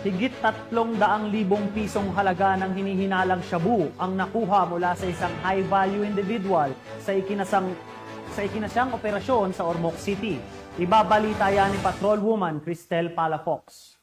Higit tatlong daang libong pisong halaga ng hinihinalang shabu ang nakuha mula sa isang high-value individual sa ikinasang sa ikinasyang operasyon sa Ormoc City. Ibabalita yan ni Patrolwoman Cristel Palafox.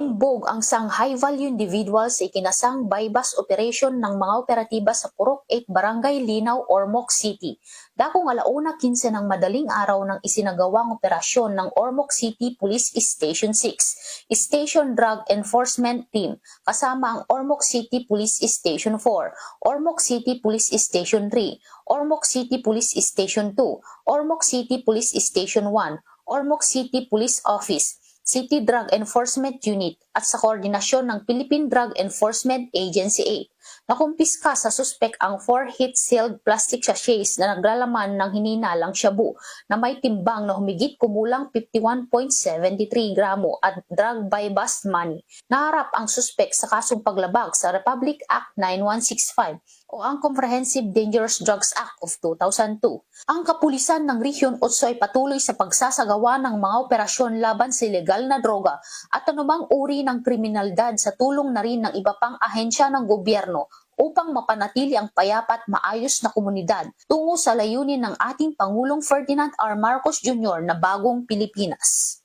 Bog ang sang high-value individual sa ikinasang bypass operation ng mga operatiba sa Purok 8 Barangay Linaw, Ormoc City. Dakong alauna 15 ng madaling araw ng isinagawang operasyon ng Ormoc City Police Station 6, Station Drug Enforcement Team, kasama ang Ormoc City Police Station 4, Ormoc City Police Station 3, Ormoc City Police Station 2, Ormoc City Police Station 1, Ormoc City Police Office, City Drug Enforcement Unit at sa koordinasyon ng Philippine Drug Enforcement Agency 8. Nakumpiska sa suspek ang 4 heat-sealed plastic sachets na naglalaman ng hininalang shabu na may timbang na humigit kumulang 51.73 gramo at drug by bust money. Naharap ang suspek sa kasong paglabag sa Republic Act 9165 o ang Comprehensive Dangerous Drugs Act of 2002. Ang kapulisan ng Region 8 ay patuloy sa pagsasagawa ng mga operasyon laban sa ilegal na droga at anumang uri ng kriminalidad sa tulong na rin ng iba pang ahensya ng gobyerno upang mapanatili ang payapa at maayos na komunidad tungo sa layunin ng ating Pangulong Ferdinand R. Marcos Jr. na bagong Pilipinas.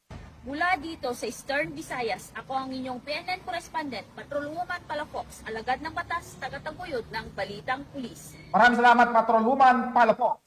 Mula dito sa Eastern Visayas, ako ang inyong PNN correspondent, Patrolwoman Palafox, alagad ng batas, tagataguyod ng Balitang Pulis. Maraming salamat, Patrolwoman Palafox.